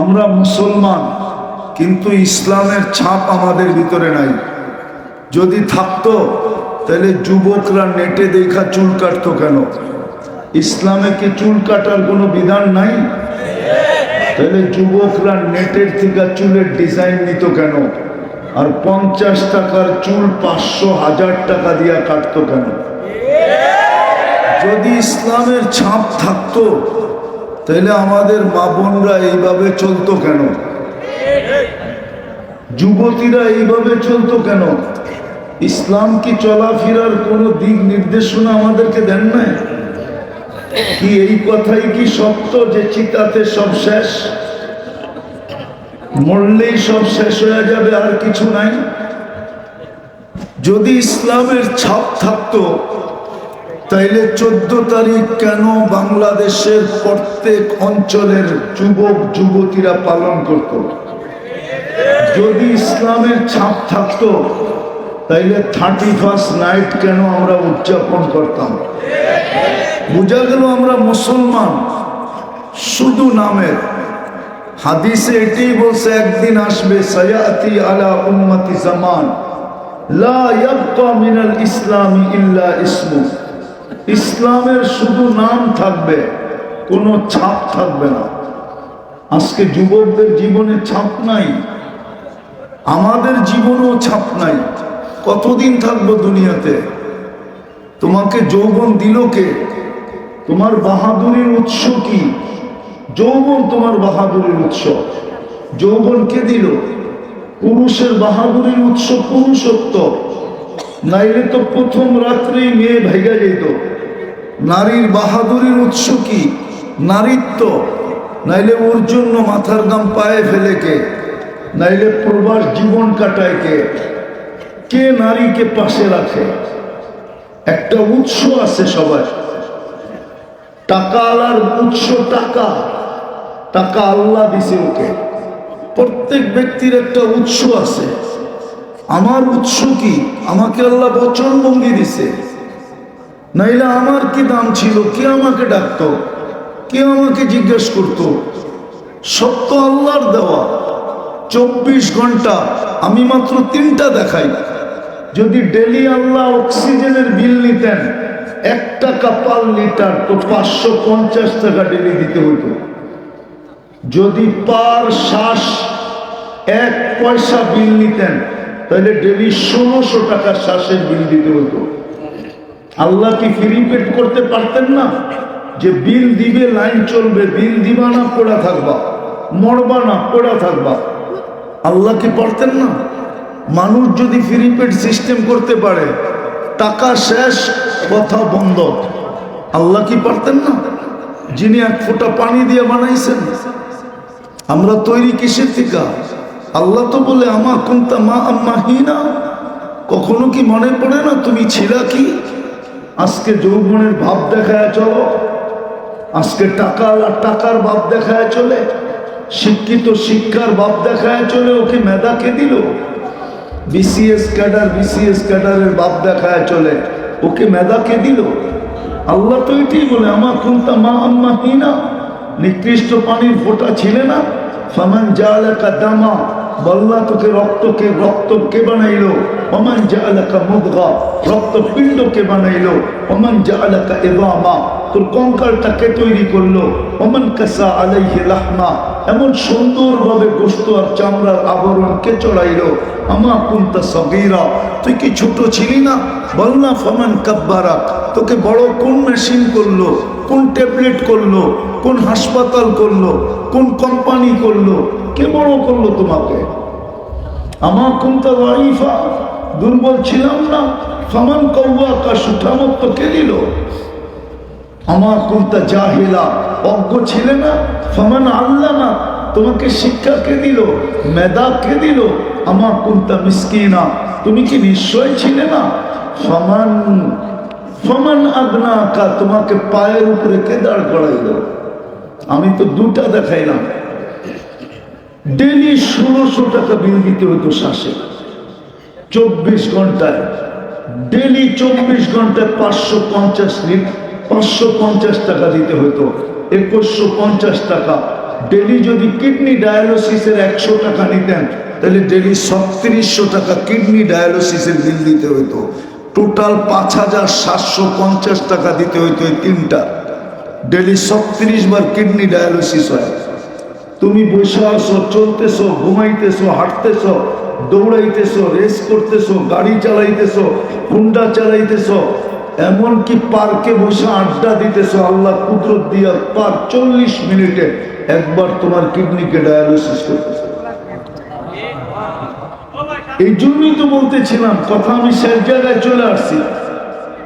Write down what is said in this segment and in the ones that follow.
আমরা মুসলমান, কিন্তু ইসলামের ছাপ আমাদের ভিতরে নাই। যদি থাকতো, তাহলে যুবকরা নেটে দেখা চুল কাটতো কেন? ইসলামে কি চুল কাটার কোনো বিধান নাই? তাহলে যুবকরা নেটের থেকে চুলের ডিজাইন নিত কেন? আর পঞ্চাশ টাকার চুল পাঁচশো হাজার টাকা দিয়া কাটতো কেন? যদি ইসলামের ছাপ থাকতো তাহলে আমাদের মা বোনরা এইভাবে চলতো কেন? যুবতীরা এইভাবে চলতো কেন? ইসলাম কি চলাফেরার কোনো দিক নির্দেশনা আমাদেরকে দেন নাই? কি এই কথাই কি সত্য যে চিতাতে সব শেষ? মরলেই সব শেষ হয়ে যাবে, আর কিছু নাই? যদি ইসলামের ছাপ থাকতো তাইলে চোদ্দ তারিখ কেন বাংলাদেশের প্রত্যেক অঞ্চলের যুবক, যুবতীরা পালন করত? যদি ইসলামের ছাপ থাকতো, তাইলে থার্টি ফার্স্ট নাইট কেন আমরা উদযাপন করতাম? বোঝা গেল আমরা মুসলমান, শুধু নামের। হাদিসে এটাই বলছে, একদিন আসবে, সয়াতি আলা উম্মতি জামান, লা ইয়াবকা মিনাল ইসলামি ইল্লা ইসমু ইসলামের শুধু নাম থাকবে, কোনো ছাপ থাকবে না। আজকে যুবকদের জীবনে ছাপ নাই, আমাদের জীবনেও ছাপ নাই। কতদিন থাকব দুনিয়াতে? তোমাকে যৌবন দিল কে? তোমার বাহাদুরের উৎস কি? যৌবন তোমার বাহাদুরের উৎস। যৌবন কে দিল? পুরুষের বাহাদুরের উৎস পুরুষত্ব। নাইলে তো প্রথম রাত্রেই মেয়ে ভেগা যেত। নারীর বাহাদুরের উৎস কি? নারীত্ব। নাইলে ওর জন্য মাথার দাম পায়ে ফেলে কে? নাইলে প্রবাস জীবন কাটায় কে? কে নারীকে পাশে রাখে? একটা উৎস আছে টাকা আলার উৎস টাকা। টাকা আল্লাহ দিছে ওকে। প্রত্যেক ব্যক্তির একটা উৎস আছে। আমার উৎস কি? আমাকে আল্লাহ বচন ভঙ্গি দিছে। নাইলে আমার কি দাম ছিল? কে আমাকে ডাকতো? কে আমাকে জিজ্ঞেস করত? সত্য আল্লাহর দেওয়া। চব্বিশ ঘণ্টা আমি মাত্র তিনটা দেখাই। যদি ডেলি আল্লাহ অক্সিজেনের বিল নিতেন, এক টাকা পার লিটার তো পাঁচশো পঞ্চাশ টাকা ডেলি দিতে হতো যদি পার শ্বাস এক পয়সা বিল নিতেন, তাহলে ডেলি ষোলোশো টাকা শ্বাসের বিল দিতে হতো আল্লাহ কি ফ্রি পেড করতে পারতেন না? যে বিল দিবে, লাইন চলবে, বিল দিবা না, পড়া থাকবা। মরবা না, পড়া থাকবা। আল্লাহ কি পারতেন না? মানুষ যদি ফ্রি পেড সিস্টেম করতে পারে, টাকা শেষ, কথা বন্ধ। আল্লাহ কি পারতেন না? যিনি এক ফোঁটা পানি দিয়ে বানাইছেন। আমরা তৈরি কিসের থেকে? আল্লাহ তো বলে, আমা কুন্তা মা আম্মা হিনা? কখনো কি মনে পড়ে না, তুমি ছিলা কি? আজকে যৌবনের ভাব দেখায় চলো। আজকে টাকা আর টাকার ভাব দেখায় চলে। শিক্ষিত শিক্ষার ভাব দেখায় চলে ওকে মেধা কে দিল? বিসিএস ক্যাডার, বিসিএস ক্যাডারের বাপ দেখায় চলে ওকে মেধা কে দিল? আল্লাহ তো এটাই বলে আমার কুন্তা মা আম্মা হিনা নিকৃষ্ট পানির ফোঁটা ছিলে না? ফামান জালাকা দামা বল্লা তোকে রক্তকে রক্ত কে বানাইলো। অমান জালাকা মুদগা রক্ত পিণ্ড কে বানাইলো। অমান জালাকা এবামা তোর কঙ্কালটা কে তৈরি করল? অমান কাসা আলাইহে লাহমা, এমন সুন্দরভাবে গোস্ত আর চামড়ার আবরণ কে চড়াইলো? আমা কুন্তা সগীরা, তুই কি ছোট ছিলি না? বল না ফমান কাব্বারা তোকে বড় কোন মেশিন করল? কোন ট্যাবলেট করল? কোন হাসপাতাল করল? কোন কোম্পানি করল? কে বড় করল তোমাকে? আমার কোনটা ওয়াইফা দুর্বল ছিলাম না। ফমান কৌয়া কা সুঠামত্ব কে দিল? আমার কোনটা জাহিলা, অজ্ঞ ছিলে না। ফমান আল্লাহ না তোমাকে শিক্ষা কে দিল? মেধা কে দিল? আমার কোনটা মিসকিনা, তুমি কি নিশ্চয় ছিলে না? ফমান ফমান আগনা কা তোমাকে পায়ের উপরে কে দাঁড় করাইল? আমি তো দুটা দেখাইলাম। ডেলি ষোলোশো টাকা বিল দিতে হতো শ্বাসে। চব্বিশ ঘন্টায়, ডেলি চব্বিশ ঘন্টায় পাঁচশো পঞ্চাশ পাঁচশো পঞ্চাশ টাকা দিতে হতো একুশশো পঞ্চাশ টাকা। ডেলি যদি কিডনি ডায়ালিসিসের একশো টাকা নিতেন, তাহলে ডেলি ছত্রিশশো টাকা কিডনি ডায়ালিসিসের বিল দিতে হইতো। টোটাল পাঁচ হাজার সাতশো পঞ্চাশ টাকা দিতে হইতো এই তিনটা। ডেলি ছত্রিশ বার কিডনি ডায়ালিসিস হয়। তুমি বসে আসো চলতেছো, ঘুমাইতেছো, হাঁটতেছো, দৌড়াইতেছো, রেস করতেছো, গাড়ি চালাইতেছো, হুন্ডা চালাইতেছো, এমনকি পার্কে বসে আড্ডা দিতেছো, আল্লাহ কুদরত দিয়া পার চল্লিশ মিনিটে একবার তোমার কিডনিকে ডায়ালিসিস করতেছো। এই জন্যই তো বলতেছিলাম, কথা আমি শেষ জায়গায় চলে আসছি।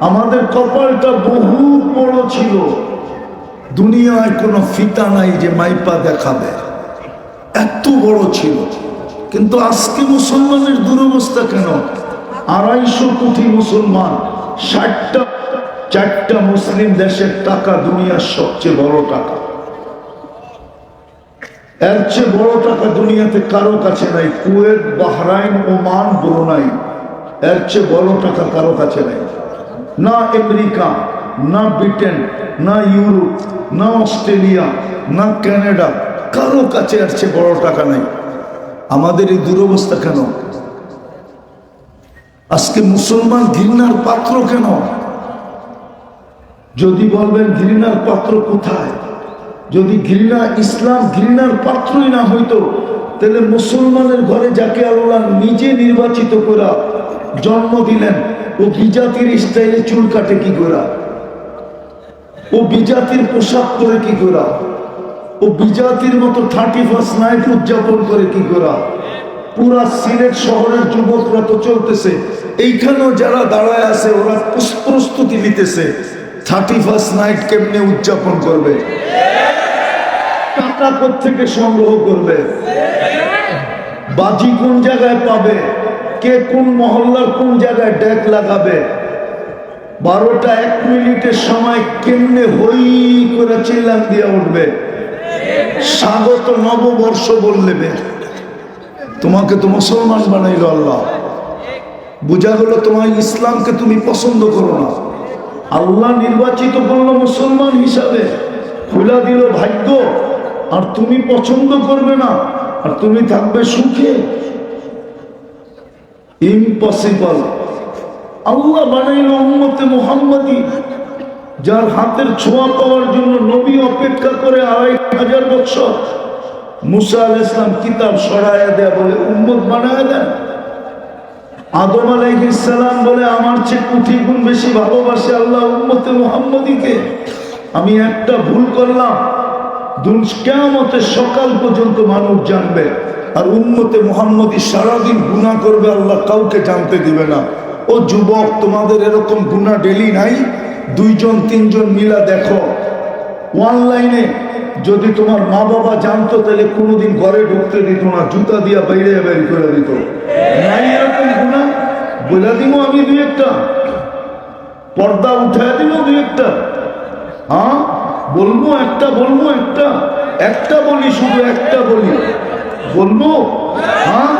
আমাদের কপালটা বহু বড় ছিল। দুনিয়ায় কোনো ফিতা নাই যে মাইপা দেখাবে। এত বড় ছিল। কিন্তু আজকে মুসলমানের দুরবস্থা কেন? আড়াইশো কোটি মুসলমান, ষাটটা, চারটা মুসলিম দেশের টাকা দুনিয়ার সবচেয়ে বড় টাকা। এর চেয়ে বড় টাকা দুনিয়াতে কারও কাছে নাই, কুয়েত, বাহরাইন, ওমান, ব্রুনাই। এর চেয়ে বড় টাকা কারও কাছে নাই। না আমেরিকা, না ব্রিটেন, না ইউরোপ, না অস্ট্রেলিয়া, না কানাডা কারও কাছে চেয়ে বড় টাকা নাই। আমাদের এই দুরবস্থা কেন? আজকে মুসলমান ঘৃণার পাত্র কেন? যদি বলবেন ঘৃণার পাত্র কোথায়? যদি ঘৃণা ইসলাম ঘৃণার পাত্রই না হইতো, তাহলে মুসলমানের ঘরে যাকে আল্লাহ নিজে নির্বাচিত করা জন্ম দিলেন, ও বিজাতির স্টাইলে চুল কাটে কি করা ও বিজাতির পোশাক পরে কি করা ও বিজাতির মতো থার্টি ফার্স্ট নাইট উদযাপন করে কি করা? পুরা সিলেট শহরের যুবকরা তো চলতেছে। এইখানেও যারা দাঁড়ায় আছে, ওরা প্রস্তুতি নিতেছে। থার্টি ফার্স্ট নাইট কেমনে উদযাপন করবে? টাকা থেকে সংগ্রহ করবে? বাজি কোন জায়গায় পাবে? কে কোন মহল্লার কোন জায়গায় ডেক লাগাবে? বারোটা এক মিনিটের সময় কেমনে হই করে চিল্লান দিয়ে উঠবে? স্বাগত নববর্ষ বললেবে তোমাকে তো মুসলমান বানাইল আল্লাহ। বোঝা গেল তোমার ইসলামকে তুমি পছন্দ করো না। আল্লাহ নির্বাচিত করল মুসলমান হিসাবে। খোলা দিল ভাগ্য। আর তুমি পছন্দ করবে না। আর তুমি থাকবে সুখে। ইম্পসিবল আল্লাহ বানাইল উম্মতে মোহাম্মদী। যার হাতের ছোঁয়া পাওয়ার জন্য নবী অপেক্ষা করে আড়াই হাজার বছর মুসা আল ইসলাম কিতাব সরাইয়া দেয়া বলে, উম্মত বানায় দেন। আদম আলাইহিসসালাম বলে, আমার চেয়ে কোটি গুণ বেশি ভালোবাসে আল্লাহ উম্মতে মোহাম্মদীকে। আমি একটা ভুল করলাম। কেমতের সকাল পর্যন্ত মানুষ জানবে আর উন্মতে মোহাম্মদী সারাদিন গুণা করবে, আল্লাহ কাউকে জানতে দিবে না। ও যুবক, তোমাদের এরকম গুণা ডেলি নাই? দুইজন, তিনজন মিলা দেখো। অনলাইনে যদি তোমার মা বাবা জানতো, তাহলে কোনোদিন ঘরে ঢুকতে দিত না, জুতা দিয়া বাইরে বের করে দিত। বলে দিব আমি দুই একটা। পর্দা উঠায় দিব দুই একটা। হ্যাঁ? বলব একটা বলব একটা। একটা বলি, শুধু একটা বলি। বলব হ্যাঁ?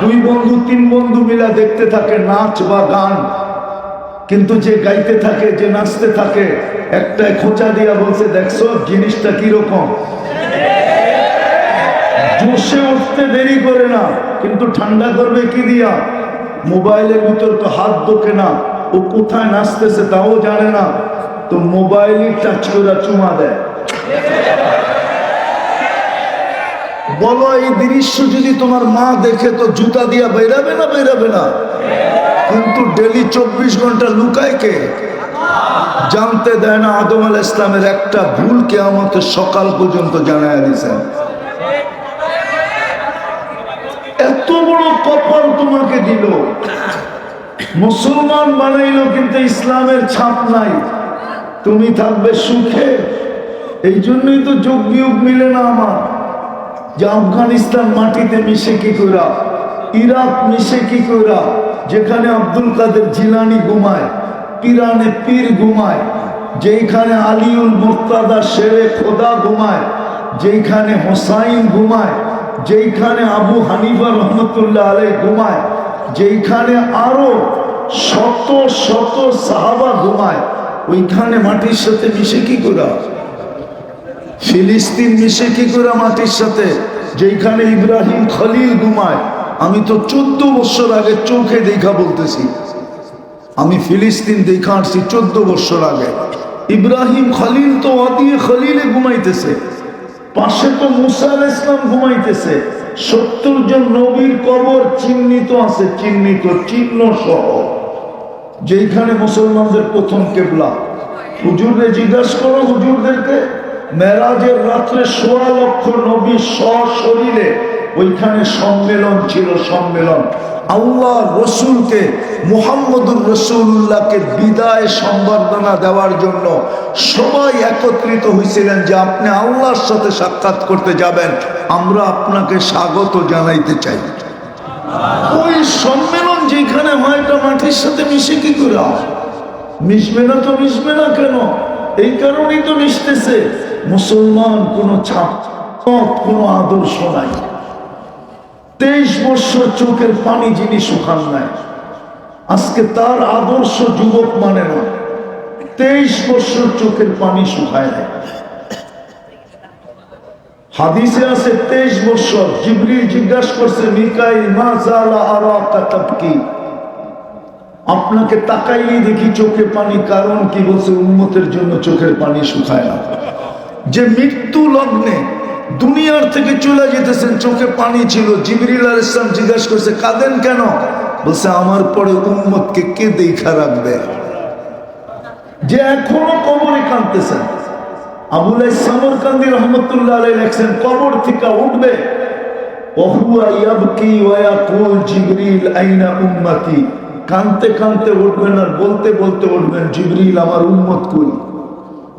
দুই বন্ধু, তিন বন্ধু মিলা দেখতে থাকে নাচ বা গান। কিন্তু যে গাইতে থাকে, যে নাচতে থাকে একটা খোঁচা দিয়া বলছে, দেখছ, জিনিসটা কীরকম? জোশে উঠতে দেরি করে না, কিন্তু ঠান্ডা করবে কি দিয়া? মোবাইলের ভিতর তো হাত দোকে না, ও কোথায় নাচতেছে তাও জানে না। তো মোবাইলই টাচ করে চুমা দেয়। বলো, এই দৃশ্য যদি তোমার মা দেখে, তো জুতা দিয়া বেরাবে না বেরাবে না? কিন্তু ডেলি চব্বিশ ঘণ্টা লুকায় কে? জানতে দেয় না আদম আল ইসলামের একটা ভুল কে আমাদের সকাল পর্যন্ত জানায় দিয়েছেন। এত বড় কপাল তোমাকে দিল। মুসলমান বানাইলো কিন্তু ইসলামের ছাপ নাই। তুমি থাকবে সুখে। এই জন্যই তো যোগ বিয়োগ মিলে না আমার। যে আফগানিস্তান মাটিতে মিশে কি করা ইরাক মিশে কি করা যেখানে আব্দুল কাদের জিলানি ঘুমায় পিরানে পীর ঘুমায় যেখানে আলিউল মুক্তাদা শেরে খোদা ঘুমায় যেখানে হোসাইন ঘুমায় যেখানে আবু হানিফা রহমতুল্লাহ আলে ঘুমায় যেখানে আরও শত শত সাহাবা ঘুমায়, ওইখানে মাটির সাথে মিশে কি করা ফিলিস্তিন মিশে কি করে মাটির সাথে? যেখানে ইব্রাহিম খলিল ঘুমায়। আমি তো চোদ্দ বছর আগে চোখে দেখা বলতেছি। আমি ফিলিস্তিন দেখা আসছি চোদ্দ বছর আগে। ইব্রাহিম খলিল তো অতিয়ে খলিলে ঘুমাইতেছে। পাশে তো মুসা আল ইসলাম ঘুমাইতেছে। সত্তর জন নবীর কবর চিহ্নিত আছে, চিহ্নিত, চিহ্ন সহ। যেখানে মুসলমানদের প্রথম কেবলা। হুজুরদের জিজ্ঞাসা করো হুজুরদেরকে। মেরাজের রাত্রে সোয়া লক্ষ নবী সশরীরে ওইখানে সম্মেলন ছিল সম্মেলন। আল্লাহ রসুলকে, মুহাম্মদুর রসুল্লাহকে বিদায় সম্বর্ধনা দেওয়ার জন্য সবাই একত্রিত হয়েছিলেন যে আপনি আল্লাহর সাথে সাক্ষাৎ করতে যাবেন। আমরা আপনাকে স্বাগত জানাইতে চাই। ওই সম্মেলন যেখানে এটা মাটির সাথে মিশে কি করে? মিশবে না তো মিশবে না কেন? এই কারণেই তো মিশতেছে। মুসলমান কোনো ছাপ কোনো আদর্শ নাই। তেইশ বছর চোখের পানি যিনি শুকান নাই, আজকে তার আদর্শ যুবক মানে না, তেইশ বছর চোখের পানি শুকায় নাই। হাদিসে আছে তেইশ বছর, জিবরিল জিজ্ঞাসা করছে, মিকাইল মা জালা আরাকা তাবকি। আপনাকে তাকাইলেই দেখি চোখে পানি, কারণ কি? বলছে উন্মতের জন্য চোখের পানি শুকায় না। যে মৃত্যু লগ্নে দুনিয়ার থেকে চলে যেতেছেন, চোখে পানি ছিল। জিবরিল আল ইসলাম জিজ্ঞাসা করছে, কাঁদেন কেন? বলছে, আমার পরে উম্মতকে কে দেখা রাখবে? যে এখনও কবরে কাঁদতেছেন আবুল সামরকান্দি রহমতুল্লাহ আলাই লেখছেন, কবর থেকে উঠবে? কানতে কানতে উঠবেন আর বলতে বলতে উঠবেন, জিবরিল আমার উম্মত কই?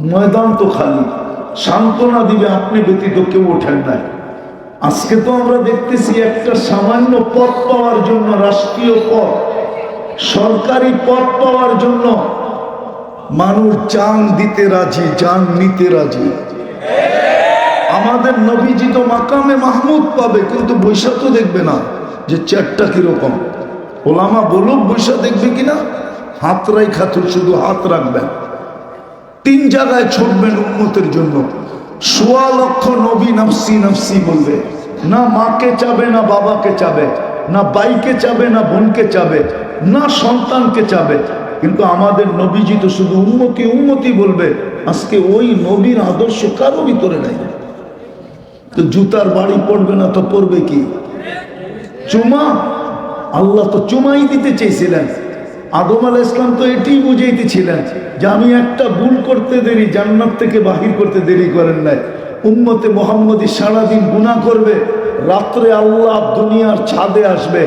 ময়দান তো খালি। সান্ত্বনা দিবে, আপনি ব্যতীত কেউ ওঠেন নাই। আজকে তো আমরা দেখতেছি একটা সামান্য পদ পাওয়ার জন্য, রাষ্ট্রীয় পদ, সরকারি পদ পাওয়ার জন্য মানুষ জান দিতে রাজি, জান নিতে রাজি। আমাদের নবীজি তো মাকামে মাহমুদ পাবে, কিন্তু বৈশা তো দেখবে না যে চেয়ারটা কীরকম। ওলামা বলুক বৈশা দেখবে কিনা? হাত রাই খাতুর শুধু হাত রাখবেন। তিন জায়গায় ছুটবেন উন্মতের জন্য। সোয়া লক্ষ নবী নফসি নফসি বলবে, না মাকে চাবে, না বাবাকে চাবে, না বাইকে চাবে, না বোনকে চাবে, না সন্তানকে চাবে। কিন্তু আমাদের নবীজি তো শুধু উন্মতি উন্মতি বলবে, আজকে ওই নবীর আদর্শ কারও ভিতরে নাই। তো জুতার বাড়ি পড়বে না তো পড়বে কি? চুমা? আল্লাহ তো চুমাই দিতে চেয়েছিলেন। আদম আল ইসলাম তো এটি বুঝাইতেছিলেন যে আমি একটা ভুল করতে দেরি, জান্নাত থেকে বাহির করতে দেরি করেন নাই। উম্মতে মোহাম্মদী সারাদিন গুণা করবে, রাত্রে আল্লাহ দুনিয়ার ছাদে আসবে,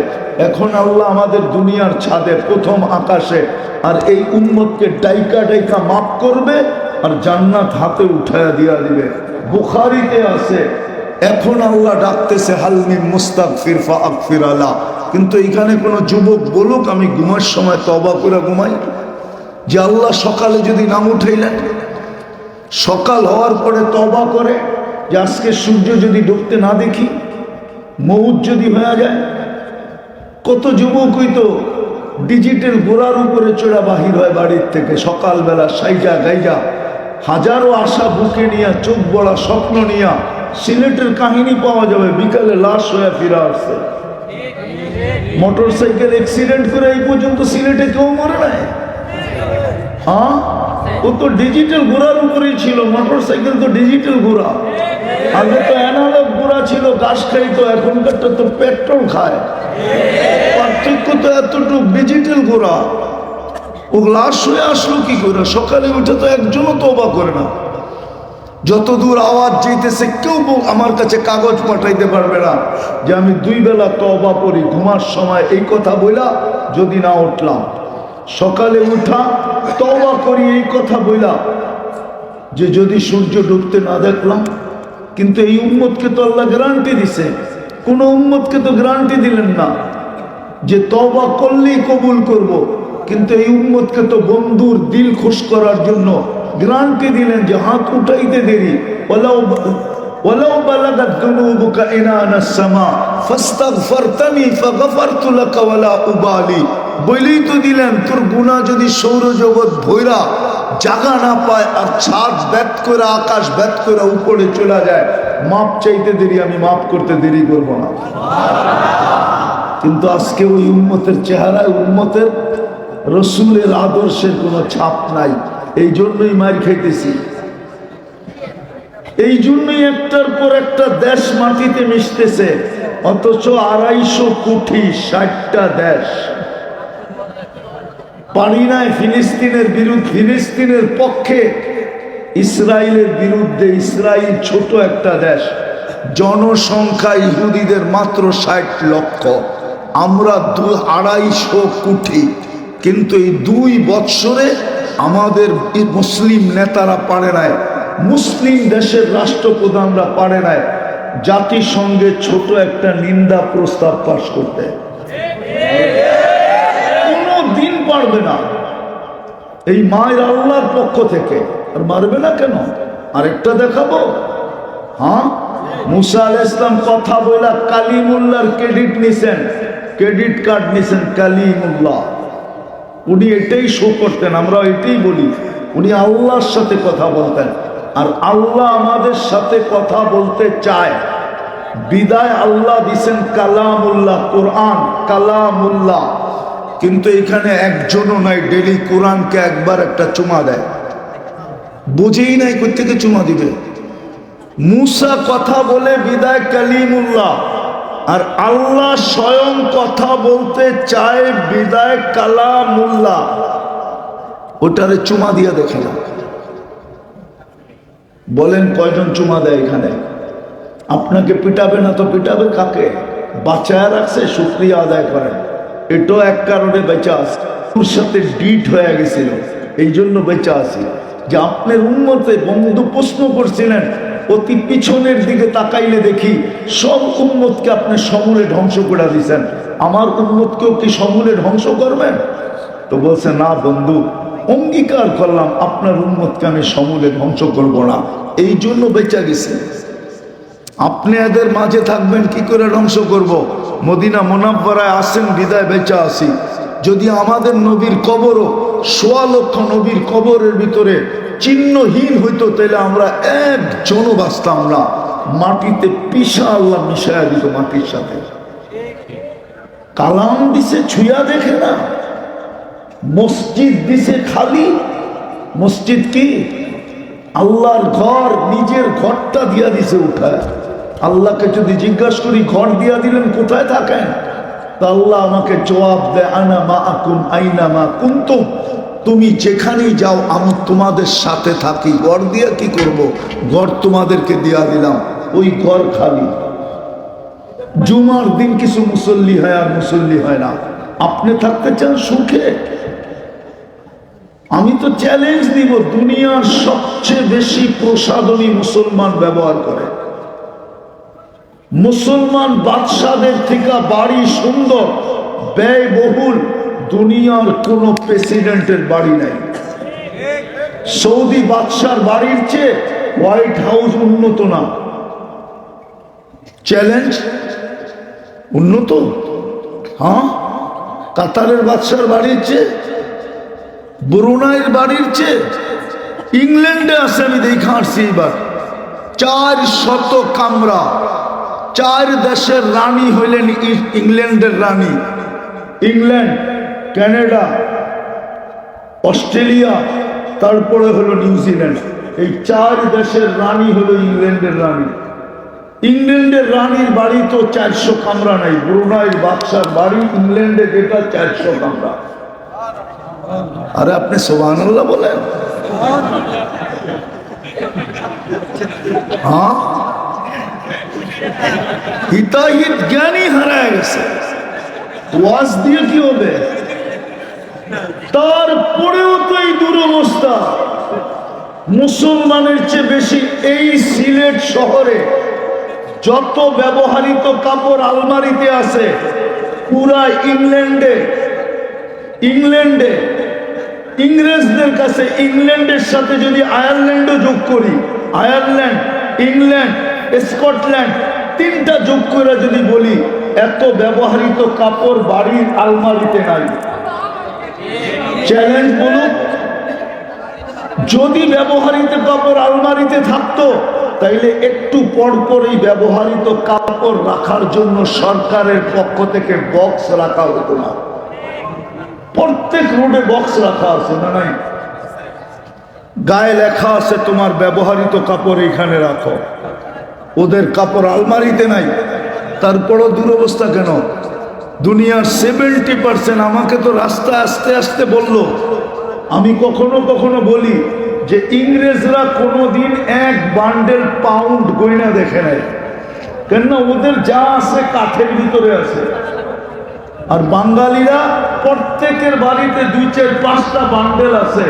এখন আল্লাহ আমাদের দুনিয়ার ছাদে প্রথম আকাশে, আর এই উম্মতকে ডাইকা ডাইকা মাফ করবে আর জান্নাত হাতে উঠায়া দিয়া দিবে। বুখারিতে আছে, এখন আল্লাহ ডাকতেছে হালমি মুস্তাক ফিরফা আকফির আলা। কিন্তু এখানে কোনো যুবক বলুক, আমি ঘুমার সময় তবা করে ঘুমাই। যে আল্লাহ সকালে যদি নাম উঠাইলেন, সকাল হওয়ার পরে তবা করে, যে আজকে সূর্য যদি ডুবতে না দেখি, মৌত যদি হয়ে যায়, কত যুবকই তো ডিজিটাল গোড়ার উপরে চড়া বাহির হয় বাড়ির থেকে, সকালবেলা সাইজা গাইজা, হাজারো আশা বুকে নিয়া, চোখ বড়া স্বপ্ন নিয়া, সিলেটের কাহিনী পাওয়া যাবে, বিকালে লাশ হয়ে ফিরে আসছে মোটর সাইকেল অ্যাক্সিডেন্ট করে এই পর্যন্ত সিলেটে কেউ মরে নাই? হ্যাঁ? ও তো ডিজিটাল ঘোড়ার উপরেই ছিল মোটর সাইকেল তো ডিজিটাল ঘোড়া। আগে তো অ্যানালগ ঘোড়া ছিল গাছ খাইতো এখনকারটা তো পেট্রোল খায়। পার্থক্য তো এতটুকু ডিজিটাল ঘোড়া। ও লাশ হয়ে আসলো কি করে? সকালে উঠে তো একজনও তো অবাক করে না। যত দূর আওয়াজ যেতেছে কেউ আমার কাছে কাগজ পাঠাইতে পারবে না। যে আমি দুই বেলা তবা করি, ঘুমার সময় এই কথা বইলা যদি না উঠলাম। সকালে উঠা তবা করি, এই কথা বইলা। যে যদি সূর্য ডুবতে না দেখলাম, কিন্তু এই উম্মতকে তো আল্লাহ গ্যারান্টি দিছে। কোন উম্মতকে তো গ্যারান্টি দিলেন না। যে তবা করলেই কবুল করব। কিন্তু এই উম্মতকে তো বন্ধুর দিল খুশ করার জন্য গ্রান্টি দিলেন যে হাত উঠাইতে দেরি ওলাও ولو بلغت ذنوبك عنان السماء فاستغفرتني فغفرت لك ولا أبالي বলেই তো দিলেন তোর গুণা যদি সৌরজগৎ ভৈরা জাগা না পায় আর ছাদ ব্যাত করে আকাশ ব্যাত করে উপরে চলে যায় মাপ চাইতে দেরি আমি মাপ করতে দেরি করব না কিন্তু আজকে ওই উন্মতের চেহারায় উন্মতের রসুলের আদর্শের কোনো ছাপ নাই এই জন্যই মার খাইতেছি। এই জন্যই একটার পর একটা দেশ মাটিতে মিশতেছে, অথচ আড়াইশো কোটি ষাটটা দেশ। পারি নাই ফিলিস্তিনের বিরুদ্ধে, ফিলিস্তিনের পক্ষে ইসরায়েলের বিরুদ্ধে ইসরায়েল ছোট একটা দেশ, জনসংখ্যা ইহুদিদের মাত্র ষাট লক্ষ। আমরা দু আড়াইশো কোটি, কিন্তু এই দুই বৎসরে আমাদের মুসলিম নেতারা পারে নাই। মুসলিম দেশের রাষ্ট্রপ্রধানরা পারে নাই। জাতিসংঘে ছোট একটা নিন্দা প্রস্তাব পাশ করতে। কোনো দিন পারবে না। এই মায়ের আল্লাহর পক্ষ থেকে। আর মারবে না কেন? আরেকটা দেখাবো। হ্যাঁ? মুসা ইসলাম কথা বলা কালিমুল্লাহর ক্রেডিট নিছেন। ক্রেডিট কার্ড নিছেন কালিমুল্লাহ। উনি এটাই শো করতেন, আমরা এটাই বলি। উনি আল্লাহর সাথে কথা বলতেন। আর আল্লাহ আমাদের সাথে কথা বলতে চায়। বিদায় আল্লাহ দিছেন কালামুল্লাহ, কোরআন কালামুল্লাহ। কিন্তু এখানে একজনও নাই, ডেলি কোরআনকে একবার একটা চুমা দেয়। বুঝেই নাই কোথেকে চুমা দিবে। মুসা কথা বলে বিদায় কালিমুল্লাহ। আর আল্লাহ স্বয়ং কথা বলতে চায় বিদায় কালা কালামুল্লাহ। ওটারে চুমা দিয়া দেখে না বলেন কয়জন চুমা দেয় এখানে? আপনাকে পিটাবে না তো পিটাবে কাকে? বাঁচায় রাখছে, শুক্রিয়া আদায় করেন। এটাও এক কারণে বেঁচে আছে। ওর সাথে ডিট হয়ে গেছিল। এই জন্য বেঁচে আছি। যে আপনার উন্মতে বন্ধু প্রশ্ন করছিলেন অতি পিছনের দিকে তাকাইলে দেখি সব উন্মতকে আপনি সমূলে ধ্বংস করে দিয়েছেন আমার উন্মতকেও কি সমূলে ধ্বংস করবেন? তো বলছে, না বন্ধু, অঙ্গীকার করলাম, আপনার উন্মতকে আমি সমূলে ধ্বংস করব না। এই জন্য বেঁচে গেছে। আপনি এদের মাঝে থাকবেন, কি করে ধ্বংস করব। মদিনা মোনাব্বরায় আসেন, বিদায় বেচা আসি। যদি আমাদের নবীর কবরও সোয়া লক্ষ নবীর কবরের ভিতরে চিহ্নহীন হইতো তাহলে আমরা একজনও বাঁচতাম না। মাটিতে পিসা আল্লাহ মিশায়া দিত মাটির সাথে। কালাম দিছে, ছুঁয়া দেখে না। মসজিদ দিছে খালি। মসজিদ কি? আল্লাহর ঘর, নিজের ঘরটা দিয়া দিছে উঠায়। আল্লাহকে যদি জিজ্ঞাসা করি, ঘর দিয়া দিলেন, কোথায় থাকেন? তা আল্লাহ আমাকে জবাব দেয়, আনা মা আকুম আইনা মা কুন্তুম? তুমি যেখানেই যাও, আমি তোমাদের সাথে থাকি। ঘর দিয়া কি করব? ঘর তোমাদেরকে দিয়া দিলাম। ওই খালি। জুমার দিন কিছু মুসল্লি হয় আর মুসল্লি হয় না। আপনি থাকতে চান সুখে? আমি তো চ্যালেঞ্জ দিব, দুনিয়ার সবচেয়ে বেশি প্রসাদনী মুসলমান ব্যবহার করে। মুসলমান বাদশাদের থেকে বাড়ি সুন্দর, ব্যয়বহুল, দুনিয়ার কোন প্রেসিডেন্টের বাড়ি নাই। সৌদি বাদশার বাড়ির চেয়ে হোয়াইট হাউস উন্নত না। চ্যালেঞ্জ? উন্নত? হ্যাঁ? কাতারের বাদশার বাড়ির চেয়ে, ব্রুনাইয়ের বাড়ির চেয়ে, ইংল্যান্ডে আছে আমি দেখে আসছি এবার চার শত কামরা। চার দেশের রানী হইলেন ইংল্যান্ডের রানী। ইংল্যান্ড, কানাডা, অস্ট্রেলিয়া, তারপরে হলো নিউজিল্যান্ড এই চার দেশের রানী হলো ইংল্যান্ডের রানী। ইংল্যান্ডের রানীর বাড়ি তো চারশো কামরা নাই। ব্রুনাইয়ের বাদশার বাড়ি ইংল্যান্ডে যেটা চারশো কামরা। আরে আপনি সোহান বলেন। হ্যাঁ? হিতাহিত জ্ঞানই হারায় গেছে। ওয়াজ দিয়ে কি হবে? তারপরেও তো এই দুরবস্থা। মুসলমানের চেয়ে বেশি এই সিলেট শহরে যত ব্যবহারিত কাপড় আলমারিতে আছে, পুরা ইংল্যান্ডে ইংল্যান্ডে, ইংরেজদের কাছে ইংল্যান্ডের সাথে যদি আয়ারল্যান্ডও যোগ করি, আয়ারল্যান্ড, ইংল্যান্ড স্কটল্যান্ড, তিনটা যোগ করে যদি বলি, এত ব্যবহৃত কাপড় বাড়ির আলমারিতে নাই। চ্যালেঞ্জ বলুন যদি ব্যবহারিত কাপড় আলমারিতে থাকতো, তাইলে একটু পর পরই ব্যবহারিত কাপড় রাখার জন্য সরকারের পক্ষ থেকে বক্স রাখা হতো না। প্রত্যেক রোডে বক্স রাখা আছে না নাই? গায়ে লেখা আছে, তোমার ব্যবহারিত কাপড় এখানে রাখো। ওদের কাপড় আলমারিতে নাই। তারপরও দুরবস্থা কেন? দুনিয়ার সেভেন্টি পার্সেন্ট আমাকে তো রাস্তা আস্তে আস্তে বলল। আমি কখনো কখনো বলি যে ইংরেজরা কোনোদিন এক বান্ডেল পাউন্ড গয়না দেখে নেয় কেননা ওদের যা আছে কাঠের ভিতরে আছে। আর বাঙালিরা প্রত্যেকের বাড়িতে দুই চার পাঁচটা বান্ডেল আছে।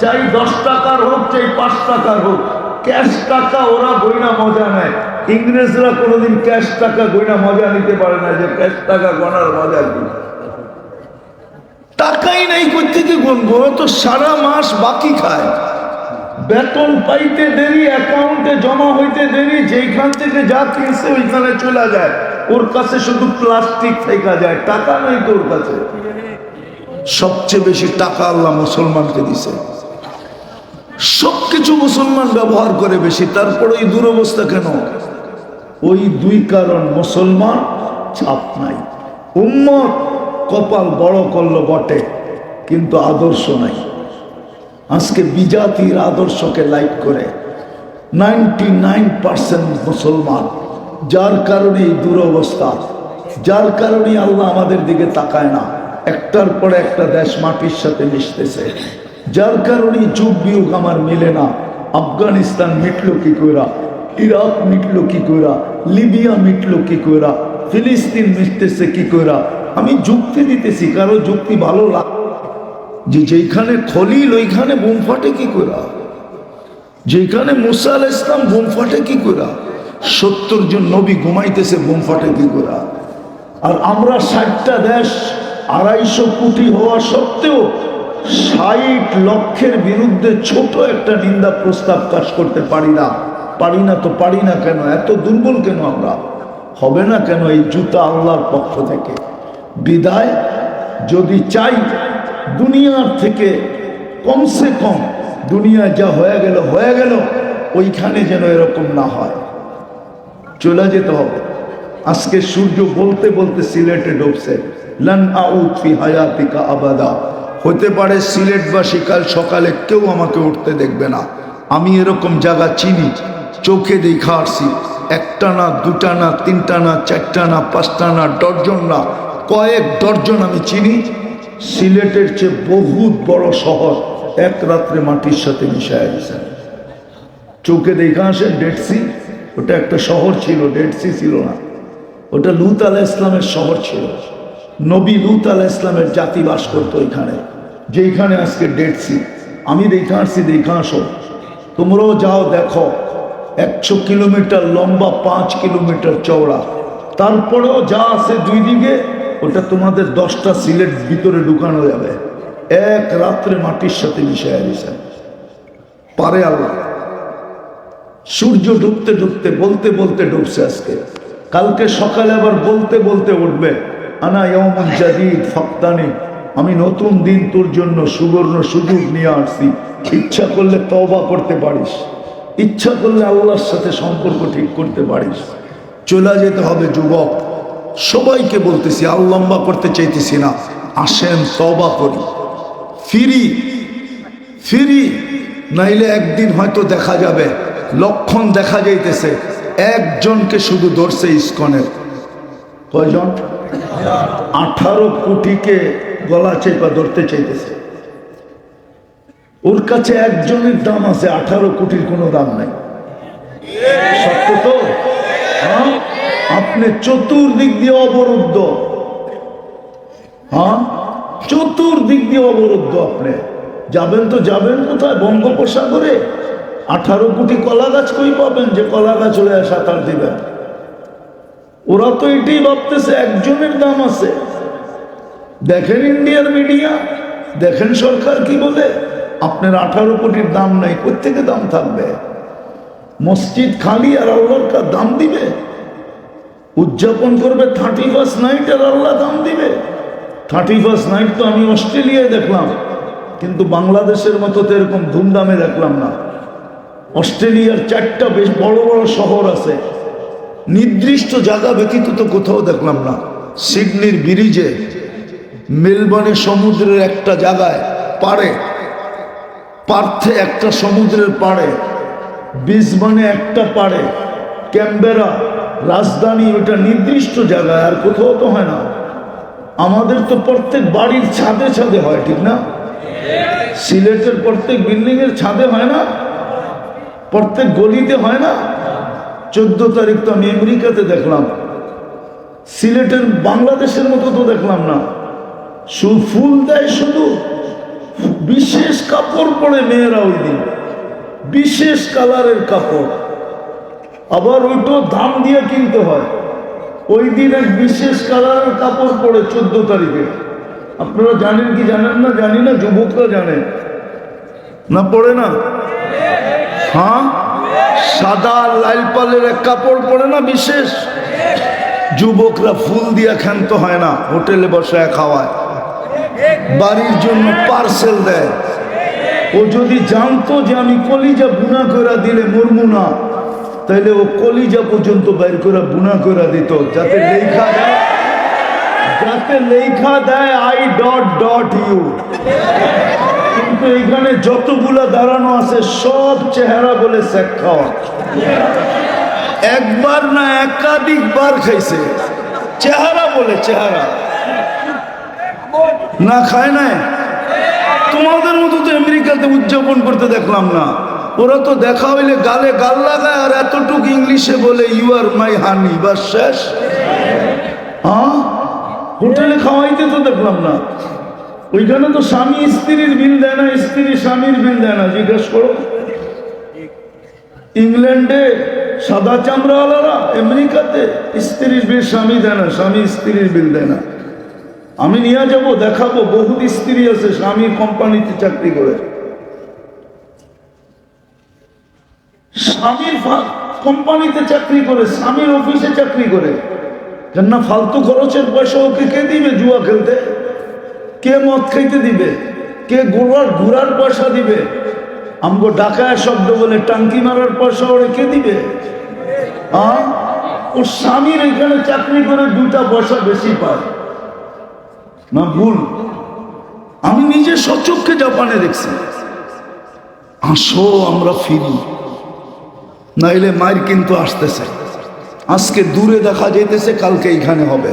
চাই দশ টাকার হোক, চাই পাঁচ টাকার হোক। ক্যাশ টাকা ওরা গয়না মজা নেয়। ইংরেজরা কোনোদিন ক্যাশ টাকা, গয়না মজা নিতে পারে না যে ক্যাশ টাকা গনার মজা কি? টাকাই নাই কোথেকে গুনবো? ও তো সারা মাস বাকি খায়। বেতন পাইতে দেরি, অ্যাকাউন্টে জমা হইতে দেরি, যেইখান থেকে যা কিনছে ওইখানে চলে যায়। ওর কাছে শুধু প্লাস্টিক থেকে যায়, টাকা নাই তো ওর কাছে। সবচেয়ে বেশি টাকা আল্লাহ মুসলমানকে দিছে। সবকিছু মুসলমান ব্যবহার করে বেশি, তারপরে এই দুরবস্থা কেন? ওই দুই কারণ, মুসলমান ছাপ নাই। উম্মত কপাল বড় করল বটে, কিন্তু আদর্শ নাই। আজকে বিজাতির আদর্শকে লাইক করে নাইনটি নাইন পার্সেন্ট মুসলমান, যার কারণে এই দুরবস্থা, যার কারণে আল্লাহ আমাদের দিকে তাকায় না। একটার পরে একটা দেশ মাটির সাথে মিশতেছে। যার কারণে যুগ বিয়োগ আমার মেলে না। আফগানিস্তান মিটল কি কইরা, ইরাক মিটল কি কইরা, লিবিয়া মিটল কি কইরা, ফিলিস্তিন মিটতেছে কি কইরা। আমি যুক্তি দিতেছি, কারও যুক্তি ভালো লাগ যে যেখানে খলিল, ওইখানে বোম ফাটে কি কইরা? যেখানে মুসা আল ইসলাম বোম ফাটে কি কইরা? সত্তর জন নবী ঘুমাইতেছে, বোম ফাটে কি করা আর আমরা ষাটটা দেশ আড়াইশো কোটি হওয়া সত্ত্বেও ষাট লক্ষের বিরুদ্ধে ছোট একটা নিন্দা প্রস্তাব কাজ করতে পারি না। পারি না তো পারি না কেন? এত দুর্বল কেন আমরা? হবে না কেন এই জুতা আল্লাহর পক্ষ থেকে? বিদায়, যদি চাই দুনিয়ার থেকে কমসে কম দুনিয়া যা হয়ে গেল হয়ে গেল, ওইখানে যেন এরকম না হয়। চলে যেতে হবে। আজকে সূর্য বলতে বলতে সিলেটে ডুবছে। লান আউট ফি হায়াতিকা আবাদা। হতে পারে সিলেটবাসী কাল সকালে কেউ আমাকে উঠতে দেখবে না। আমি এরকম জায়গা চিনি, চোখে দেখা আসছি। একটা না, দুটা না, তিনটা না, চারটা না, পাঁচটা না ডর্জন না, কয়েক ডর্জন আমি চিনি। সিলেটের চেয়ে বহুত বড় শহর, এক রাত্রে মাটির সাথে মিশায় গেছে চোখে দেখা আসে ডেড সি ওটা একটা শহর ছিল ডেড সি ছিল না। ওটা লুত আলাহ ইসলামের শহর ছিল। নবী লুত আলাহ ইসলামের জাতি বাস করতো ওইখানে। যেইখানে আজকে সি আমি দেখা আসছি দেখা আসো তোমরাও যাও, দেখো। একশো কিলোমিটার লম্বা, পাঁচ কিলোমিটার চওড়া। তারপরেও যা আছে দুই দিকে, ওটা তোমাদের দশটা সিলেট ভিতরে ঢুকানো যাবে। এক রাত্রে মাটির সাথে মিশে গেছে পারে আল্লাহ। সূর্য ডুবতে ডুবতে, বলতে বলতে ডুবছে আজকে। কালকে সকালে আবার বলতে বলতে উঠবে, আনা ইয়মুল জাদিদ ফক্তানি। আমি নতুন দিন তোর জন্য সুবর্ণ সুযোগ নিয়ে আসছি। ইচ্ছা করলে তওবা করতে পারিস। ইচ্ছা করলে আল্লাহর সাথে সম্পর্ক ঠিক করতে পারিস। চলে যেতে হবে যুবক। সবাইকে বলতেছি আল্লম্বা করতে চাইতেছি না। আসেন তবা করি। ফিরি ফিরি, নাইলে একদিন হয়তো দেখা যাবে। লক্ষণ দেখা যাইতেছে। একজনকে শুধু ধরছে ইস্কনের। কয়জন? আঠারো কোটিকে গলা চেপা ধরতে চাইতেছে। ওর কাছে একজনের দাম আছে, আঠারো কোটির কোনো দাম নাই। সত্য তো? হ্যাঁ? আপনি চতুর্দিক দিয়ে অবরুদ্ধ। হ্যাঁ? চতুর্দিক দিয়ে অবরুদ্ধ আপনি। যাবেন তো যাবেন কোথায়? বঙ্গোপসাগরে? আঠারো কোটি কলা গাছ কই পাবেন যে কলা গাছ হয়ে সাঁতার দিবেন? ওরা তো এটাই ভাবতেছে, একজনের দাম আছে। দেখেন ইন্ডিয়ার মিডিয়া, দেখেন সরকার কি বলে? আপনার আঠারো কোটির দাম নাই কোথেকে দাম থাকবে? মসজিদ খালি আর আল্লাহর কা দাম দিবে? উদযাপন করবে থার্টি ফার্স্ট নাইট আর আল্লাহ দাম দিবে? থার্টি ফার্স্ট নাইট তো আমি অস্ট্রেলিয়ায় দেখলাম, কিন্তু বাংলাদেশের মতো তো এরকম ধুমধামে দেখলাম না। অস্ট্রেলিয়ার চারটা বেশ বড় বড় শহর আছে। নির্দিষ্ট জায়গা ব্যতীত তো কোথাও দেখলাম না। সিডনির ব্রিজে মেলবর্নে সমুদ্রের একটা জায়গায় পাড়ে, পার্থে একটা সমুদ্রের পাড়ে, বিসবনে একটা পাড়ে ক্যাম্বেরা রাজধানী ওটা নির্দিষ্ট জায়গায়, আর কোথাও তো হয় না। আমাদের তো প্রত্যেক বাড়ির ছাদে ছাদে হয়, ঠিক না? সিলেটের প্রত্যেক বিল্ডিং এর ছাদে হয় না? প্রত্যেক গলিতে হয় না? চোদ্দ তারিখ তো আমি আমেরিকাতে দেখলাম। সিলেটের বাংলাদেশের মতো তো দেখলাম না। ফুল দেয় শুধু বিশেষ কাপড় পরে মেয়েরা ওই দিন। বিশেষ কালারের কাপড়। আবার ওইটাও দাম দিয়ে কিনতে হয়। ওই দিন এক বিশেষ কালারের কাপড় পরে চোদ্দ তারিখে। আপনারা জানেন কি জানেন না? জানি না, যুবকরা জানে। না পড়ে না? হ্যাঁ? সাদা লাল পালের এক কাপড় পরে না বিশেষ? যুবকরা ফুল দিয়ে ক্ষান্ত হয় না, হোটেলে বসায় খাওয়ায় বাড়ির জন্য পার্সেল দেয়। ও যদি জানতো যে আমি কলিজা বুনা করে দিলে মরমু না, তাইলে ও কলিজা পর্যন্ত বাইর করে বুনা করে দিত। যাতে লেখা দেয়, যাতে লেখা দেয় আই ডট ডট ইউ কিন্তু এখানে যতগুলা দাঁড়ানো আছে, সব চেহারা বলে একবার না একাধিকবার খাইছে। চেহারা বলে চেহারা। না খায় নাই? তোমাদের মতো তো আমেরিকাতে উদযাপন করতে দেখলাম না। ওরা তো দেখা হইলে গালে গাল লাগায়, আর এতটুকু ইংলিশে বলে ইউ আর মাই হানি বা শেষ। হ্যাঁ? হোটেলে খাওয়াইতে তো দেখলাম না। ওইখানে তো স্বামী স্ত্রীর বিল দেয় না, স্ত্রী স্বামীর বিল দেয় না, জিজ্ঞেস করো। ইংল্যান্ডে সাদা চামড়াওয়ালারা, আমেরিকাতে স্ত্রীর বিল স্বামী দেয় না, স্বামী স্ত্রীর বিল দেয় না। আমি নিয়ে যাব, দেখাবো বহুত স্ত্রী আছে, স্বামী কোম্পানিতে চাকরি করে। স্বামীর কোম্পানিতে চাকরি করে, স্বামীর অফিসে চাকরি করে। যার না ফালতু খরচের পয়সা ওকে কে দিবে জুয়া খেলতে? কে মদ খাইতে দিবে? কে ঘোরার ঘোরার পয়সা দিবে? আমগো ডাকায় শব্দ বলে টাঙ্কি মারার পয়সা ওরে কে দিবে? হ্যাঁ ওর স্বামীর এখানে চাকরি করে দুটা পয়সা বেশি পায়। না, ভুল। আমি নিজে সচক্ষে জাপানে দেখছি। আসো, আমরা ফিরি। নাইলে মায়ের কিন্তু আসতেছে। আজকে দূরে দেখা যেতেছে, কালকে এখানে হবে।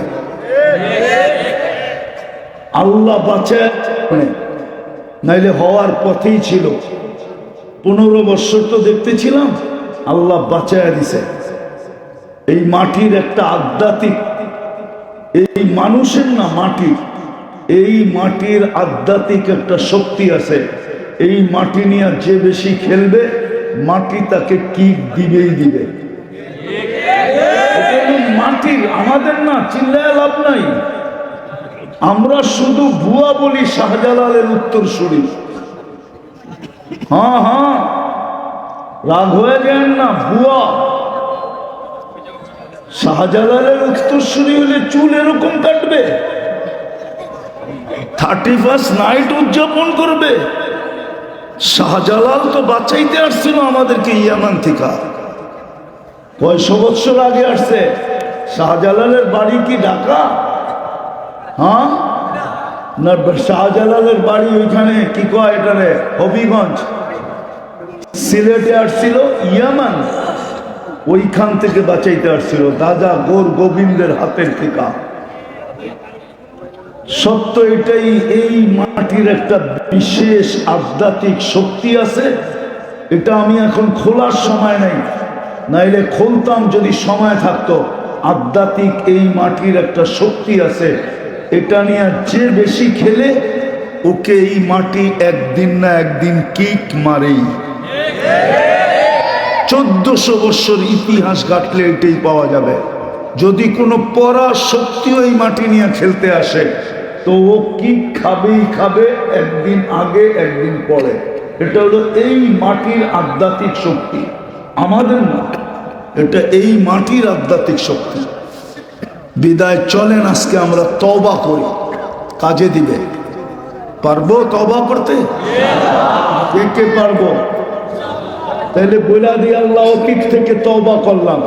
আল্লাহ বাঁচে নাইলে হওয়ার পথেই ছিল। পনেরো বৎসর তো দেখতেছিলাম, আল্লাহ বাঁচায় দিছে। এই মাটির একটা আধ্যাত্মিক, এই মানুষের না মাটির। এই মাটির আধ্যাত্মিক একটা শক্তি আছে। এই মাটি নিয়ে যে বেশি খেলবে, মাটি তাকে কিক দিবেই দিবে। মাটির আমাদের না, চিল্লায় লাভ নাই। আমরা শুধু ভুয়া বলি শাহজালালের উত্তর শুনি হ্যাঁ হ্যাঁ। রাগ হয়ে যান না, ভুয়া। শাহজালালের উত্তরসূরি হলে চুল এরকম কাটবে? থার্টি ফার্স্ট নাইট উদযাপন করবে। শাহজালাল তো বাঁচাইতে আসছিল আমাদেরকে ইয়ামান থেকে। কয়শো বৎসর আগে আসছে? শাহজালালের বাড়ি কি ঢাকা? হ্যাঁ? না, শাহজালালের বাড়ি ওইখানে কি কয় এটারে? হবিগঞ্জ। সিলেটে আসছিল ইয়ামান। ওইখান থেকে বাঁচাইতে আসছিল। দাদা গোর গোবিন্দের হাতের টিকা সত্য এটাই, এই মাটির একটা বিশেষ আধ্যাত্মিক শক্তি আছে, এটা আমি এখন খোলার সময় নেই। নাইলে খুলতাম যদি সময় থাকতো। আধ্যাত্মিক এই মাটির একটা শক্তি আছে, এটা নিয়ে যে বেশি খেলে, ওকে এই মাটি একদিন না একদিন কিক মারেই। চোদ্দশো বৎসর ইতিহাস ঘাটলে এটাই পাওয়া যাবে। যদি কোনো পরা শক্তিও এই মাটি নিয়ে খেলতে আসে তো ও কি খাবেই খাবে? একদিন আগে, একদিন পরে। এটা হলো এই মাটির আধ্যাত্মিক শক্তি। আমাদের না এটা এই মাটির আধ্যাত্মিক শক্তি। বিদায় চলেন, আজকে আমরা তবা করি। কাজে দিবে। পারব তবা করতে? কে কে পারব? তাহলে বইলা দিয়ে আল্লাহ অতীত থেকে তবা করলাম।